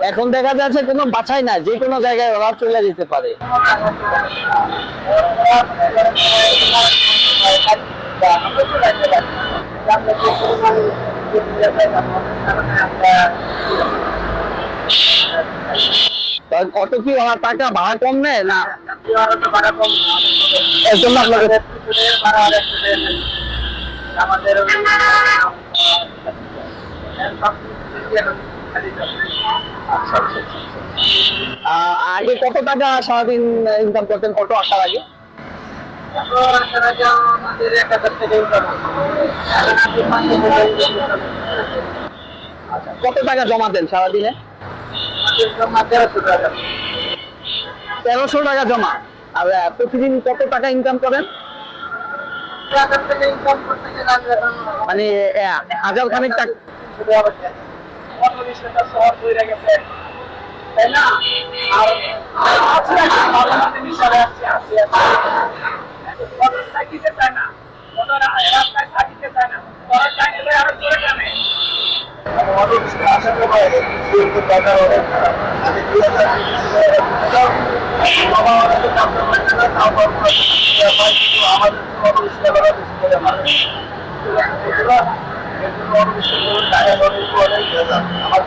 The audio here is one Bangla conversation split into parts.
এখন দেখা যাচ্ছে কোনো বাছাই না যে কোনো জায়গায় ওরা চলে যেতে পারে। তা অত কি ওরা টাকা ভাড়া কম নেয় না? আমাদের আগে কত টাকা সারাদিন ইনকাম করতেন? অটো আসার আগে। কত টাকা জমা দেন সারাদিনে? তেরোশো টাকা জমা। আর প্রতিদিন কত টাকা ইনকাম করেন? মানে হাজার খানিক টাকা অটো রিক্সাটা শহর হয়ে গেছে। তাই না? আর আছে আছে ভালো মতো মিশরে আছে আছে আছে। অটো থাকিতে চায় না। অটো রাস্তায় থাকিতে চায় না। ওরা চায় না আরও জোরে টানে। অনেক আমাদের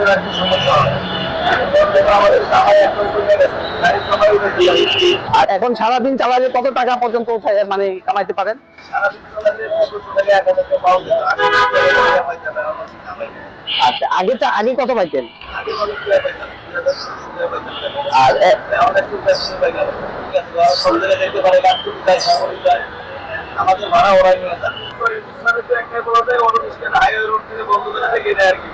সমস্যা হয় এখন সারাদিন চালালে কত টাকা পর্যন্ত মানে কামাইতে পারেন? আচ্ছা আগে আগে কত পাইতেন? আর আমাদের ভাড়া ওরাই নিয়ে যায় বলা যায় অটো রিক্সা হাইওয়ে রোড থেকে বন্ধ করে থেকে আর কি